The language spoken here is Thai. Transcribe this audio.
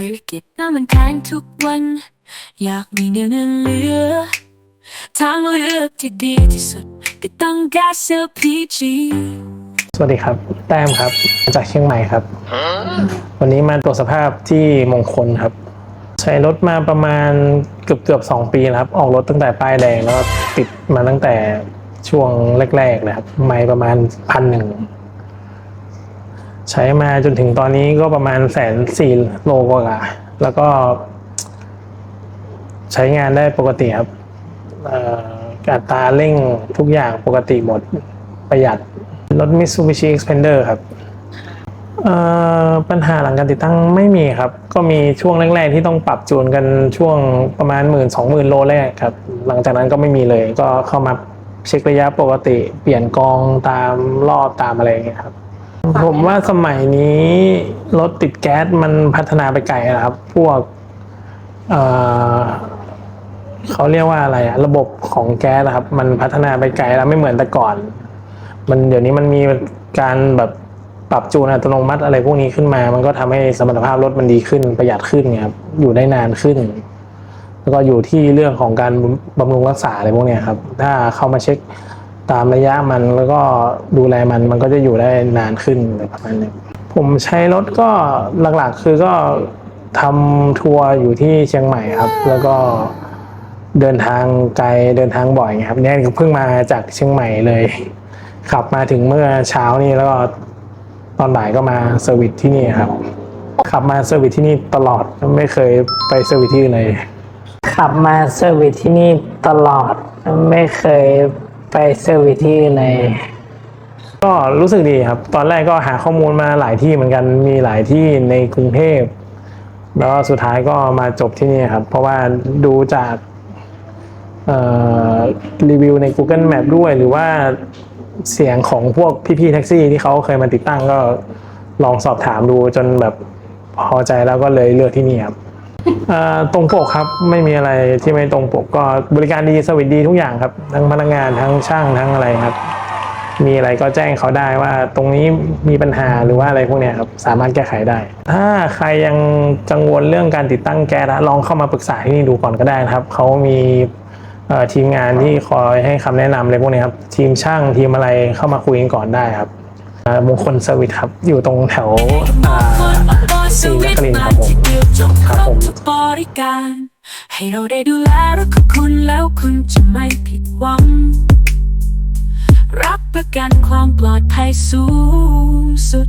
ลิกิตน้ำมันแข็งทุกวัน อยากมีเงินเหลือ ทางเลือกที่ดีที่สุดก็ต้องแก๊ส LPG สวัสดีครับ แต้มครับ จากเชียงใหม่ครับ วันนี้มาตรวจสภาพที่มงคลครับ ใช้รถมาประมาณเกือบเกือบสองปีแล้วครับ ออกรถตั้งแต่ป้ายแดงแล้วติดมาตั้งแต่ช่วงแรกๆเลยครับ ไม่ประมาณพันหนึ่ง ใช้มาจนถึงตอนนี้ก็ประมาณแสนสี่โลกว่าแล้วก็ ใช้งานได้ปกติครับอัตราเร่งทุกอย่างปกติหมดประหยัดรถ Mitsubishi Xpander ครับปัญหาหลังการติดตั้งไม่มีครับ ก็มีช่วงแรกๆที่ต้องปรับจูนกันช่วงประมาณหมื่นสองหมื่นโลแรกครับ หลังจากนั้นก็ไม่มีเลย ก็เข้ามาเช็คระยะปกติ เปลี่ยนกองตามรอบตามอะไรอย่างเงี้ยครับ ผมว่าสมัยนี้รถติดแก๊สมันพัฒนาไปไกลแล้วครับ พวกเเขาเรียกว่าอะไรอะระบบของแก๊สนะครับ มันพัฒนาไปไกลแล้วไม่เหมือนแต่ก่อน มันเดี๋ยวนี้มันมีการแบบปรับจูนอัตโนมัติอะไรพวกนี้ขึ้นมา มันก็ทำให้สมรรถภาพรถมันดีขึ้นประหยัดขึ้นไงครับอยู่ได้นานขึ้น แล้วก็อยู่ที่เรื่องของการบำรุงรักษาอะไรพวกนี้ครับ ถ้าเข้ามาเช็ค ตามระยะมันแล้วก็ดูแลมันมันก็จะอยู่ได้นานขึ้นอะไรประมาณนี้ผมใช้รถก็หลักๆคือก็ทำทัวร์อยู่ที่เชียงใหม่ครับ แล้วก็เดินทางไกลเดินทางบ่อยไงครับเนี่ยเพิ่งมาจากเชียงใหม่เลย ขับมาถึงเมื่อเช้านี้แล้วก็ตอนบ่ายก็มาเซอร์วิสที่นี่ครับ ขับมาเซอร์วิสที่นี่ตลอดไม่เคยไปเซอร์วิสที่อื่นเลย ขับมาเซอร์วิสที่นี่ตลอดไม่เคย ไปเซอร์วิสที่อื่นก็รู้สึกดีครับ ตอนแรกก็หาข้อมูลมาหลายที่เหมือนกัน มีหลายที่ในกรุงเทพ แล้วสุดท้ายก็มาจบที่นี่ครับ เพราะว่าดูจากรีวิวใน Google Map ด้วย หรือว่าเสียงของพวกพี่ๆแท็กซี่ที่เขาเคยมาติดตั้งก็ลองสอบถามดูจนแบบพอใจแล้วก็เลยเลือกที่นี่ครับ ตรงปกครับไม่มีอะไรที่ไม่ตรงปกก็บริการดีสวิตดีทุกอย่างครับ ทั้งพนักงานทั้งช่างทั้งอะไรครับ มีอะไรก็แจ้งเขาได้ว่าตรงนี้มีปัญหาหรือว่าอะไรพวกนี้ครับสามารถแก้ไขได้ ถ้าใครยังกังวลเรื่องการติดตั้งแก๊สลองเข้ามาปรึกษาที่นี่ดูก่อนก็ได้นะครับเขามีทีมงานที่คอยให้คำแนะนำอะไรพวกนี้ครับทีมช่างทีมอะไรเข้ามาคุยกันก่อนได้ครับมงคลเซอร์วิสครับอยู่ตรงแถว ซีนักลินครับผมครับผมบริการให้เราได้ดูแลรักกับคุณแล้วคุณจะไม่ผิดหวัง รับประกันความปลอดภัยสูงสุด